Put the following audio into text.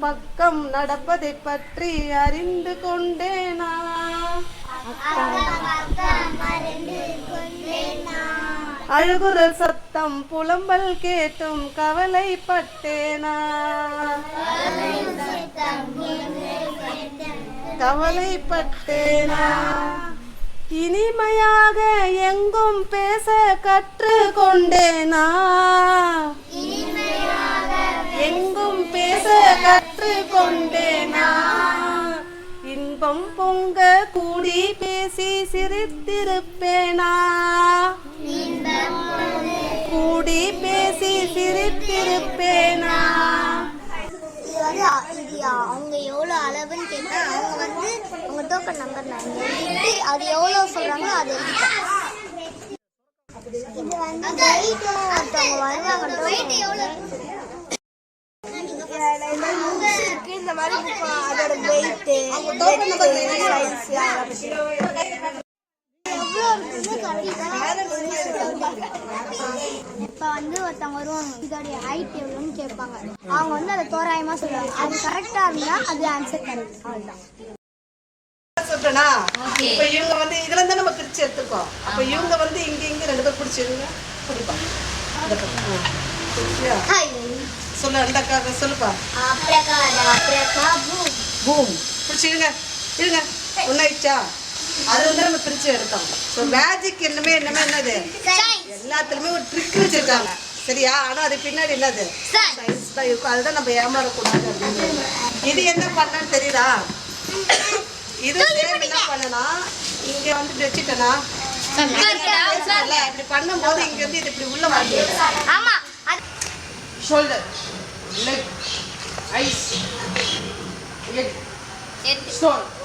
பக்கம் நடப்பதை பற்றி அறிந்து கொண்டேனா? அழுகுரல் சத்தம் புலம்பல் கேட்டும் கவலைப்பட்டேனா? கவலைப்பட்டேனா? இனிமையாக எங்கும் பேச கற்று பேச கற்று கொண்டேனா இன்பம் பொங்க கூடி பேசி சிரித்திருப்பேனா? கூடி பேசி சிரித்திருப்பேனா? அவங்க எவ்வளோ அளவுன்னு கேட்டா அவங்க வந்து அவங்க டோக்கன் நம்பர் நான் எழுதிட்டு அது எவ்வளோ சொல்றாங்களோ அதை எழுதிட்டேன் இது வந்து ஒருத்தவங்க வருவாங்க மாதிரி book அதோட weight இப்போ வந்து ஒருத்தவங்க வருவாங்க இதோடைய ஹைட் எவ்வளோன்னு கேட்பாங்க அவங்க வந்து அதை தோராயமா சொல்லுவாங்க அது கரெக்டா இருந்தா அது ஆன்சர் கரெக்ட் அவ்வளவுதான் சொல்றேனா? இப்ப இவங்க வந்து இதுல இருந்து நம்ம பிரிச்சு எடுத்துக்கோ. அப்ப இவங்க வந்து இங்க இங்க ரெண்டு பேர் பிடிச்சிருங்க பிடிப்பா இந்த பக்கம். ஆ. சரியா? சொல்லு அந்த அக்கா சொல்லுப்பா. பூம். பிடிச்சிருங்க இருங்க ஒன்னாயிடுச்சா அது வந்து நம்ம பிரிச்சு எடுத்தோம். ஸோ மேஜிக் என்னமே என்னமே என்னது? எல்லாத்துலயுமே ஒரு ட்ரிக் வச்சிருக்காங்க. சரியா? ஆனா அது பின்னாடி என்னது? சயின்ஸ் தான் இருக்கும். அதுதான் நம்ம ஏமாறக்கூடாது அப்படின்னு இது என்ன பண்ணன்னு தெரியுதா? இது சேம் என்ன பண்ணனா இங்க வந்து வச்சுட்டேனா? இப்படி பண்ணும்போது இங்க வந்து இது இப்படி உள்ள மாட்டேங்குது shoulder, leg, eyes, leg, stone.